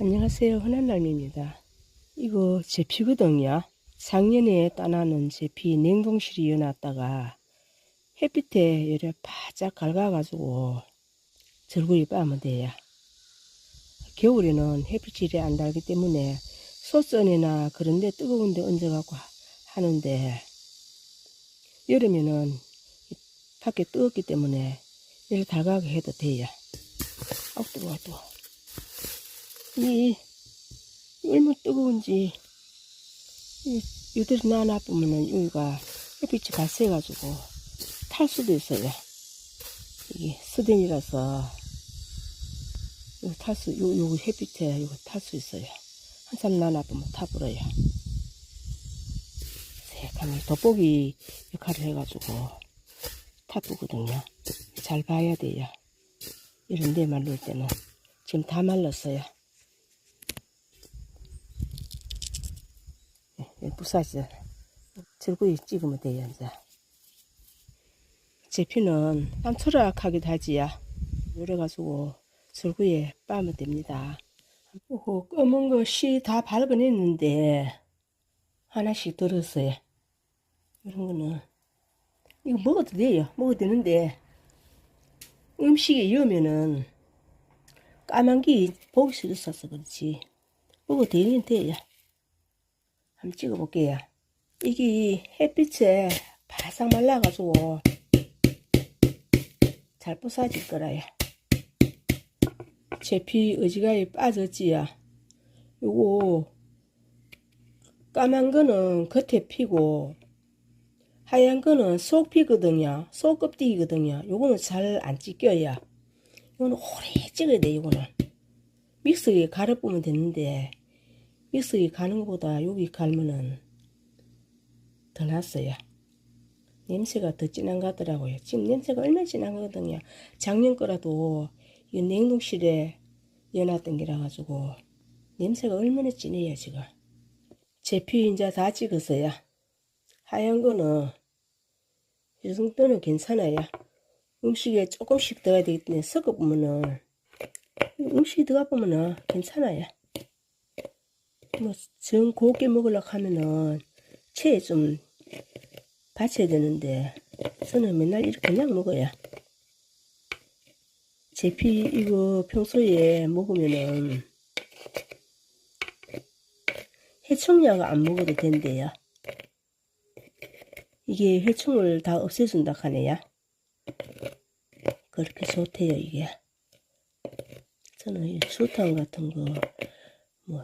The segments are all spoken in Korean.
안녕하세요. 흔한날입니다. 이거 제 피거든요. 작년에 따나는 제피 냉동실에 이어놨다가 햇빛에 이래 바짝 갉아가지고 절구리 빠면 돼요. 겨울에는 햇빛이 안 달기 때문에 소전이나 그런데 뜨거운데 얹어갖고 하는데 여름에는 밖에 뜨겁기 때문에 이렇게 달가게 해도 돼요. 아우 뜨거워 뜨거워. 이 얼마나 뜨거운지 이 이대로 놔놔보면은 여기가 햇빛이 발생해가지고 탈 수도 있어요. 이게 스덴이라서 이거 탈 수, 요, 요 햇빛에 이거 탈 수 있어요. 한참 놔놔보면 타버려요. 새까만 돋보기 역할을 해가지고 타쁘거든요. 잘 봐야 돼요. 이런 데 말릴 때는 지금 다 말랐어요. 네, 부사지 절구이 찍으면 돼요 이제. 제피는 땀 초락하기도 하지요 이래가지고 절구에 빠면 됩니다. 오호 검은 것이 다 발견했는데 하나씩 들었어요. 이런 거는. 이거 먹어도 돼요. 먹어도 되는데. 음식에 이으면은 까만 게 보기 싫었어서 그렇지. 먹어도 되긴 돼요 한번 찍어볼게요. 이게 햇빛에 바싹 말라가지고 잘 부서질 거라요. 제피 어지간히 빠졌지요. 요거 까만 거는 겉에 피고 하얀 거는 속 피거든요. 속 껍데기거든요. 요거는 잘 안 찢겨요. 요거는 오래 찍어야 돼, 요거는. 믹서기에 갈아보면 되는데 믹서기 가는 것보다 여기 갈면은 더 낫어요. 냄새가 더 진한 것 같더라고요. 지금 냄새가 얼마나 진한 거거든요. 작년 거라도 이 냉동실에 여놨던 게라 가지고 냄새가 얼마나 진해요 지금. 제피 이제 다 찍었어요. 하얀 거는 이 정도는 괜찮아요. 음식에 조금씩 들어가야 되기 때문에 섞어보면은 음식이 들어가 보면은 괜찮아요. 뭐정 곱게 먹으려고 하면은 체에 좀 받쳐야 되는데 저는 맨날 이렇게 그냥 먹어요. 제피 이거 평소에 먹으면은 해충약 안 먹어도 된대요. 이게 해충을 다 없애준다 하네요. 그렇게 좋대요 이게. 저는 이 수탕 같은 거 뭐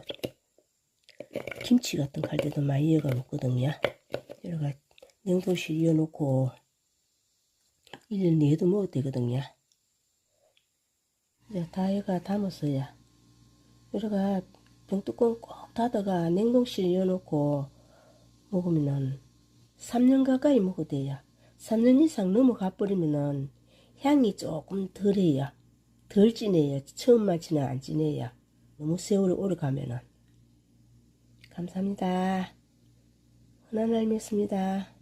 김치 같은 거 할 때도 많이 이어가 먹거든요. 여러가 냉동실 이어놓고 1년 내도 먹어도 되거든요. 이제 다 해가 담았어요. 여러가 병뚜껑 꼭 닫아가 냉동실 이어놓고 먹으면은 3년 가까이 먹어도 돼요. 3년 이상 넘어가 버리면은 향이 조금 덜해요. 덜 진해요. 처음 맛이는 안 진해요. 너무 세월이 오래 가면은. 감사합니다. 흔한 날이었습니다.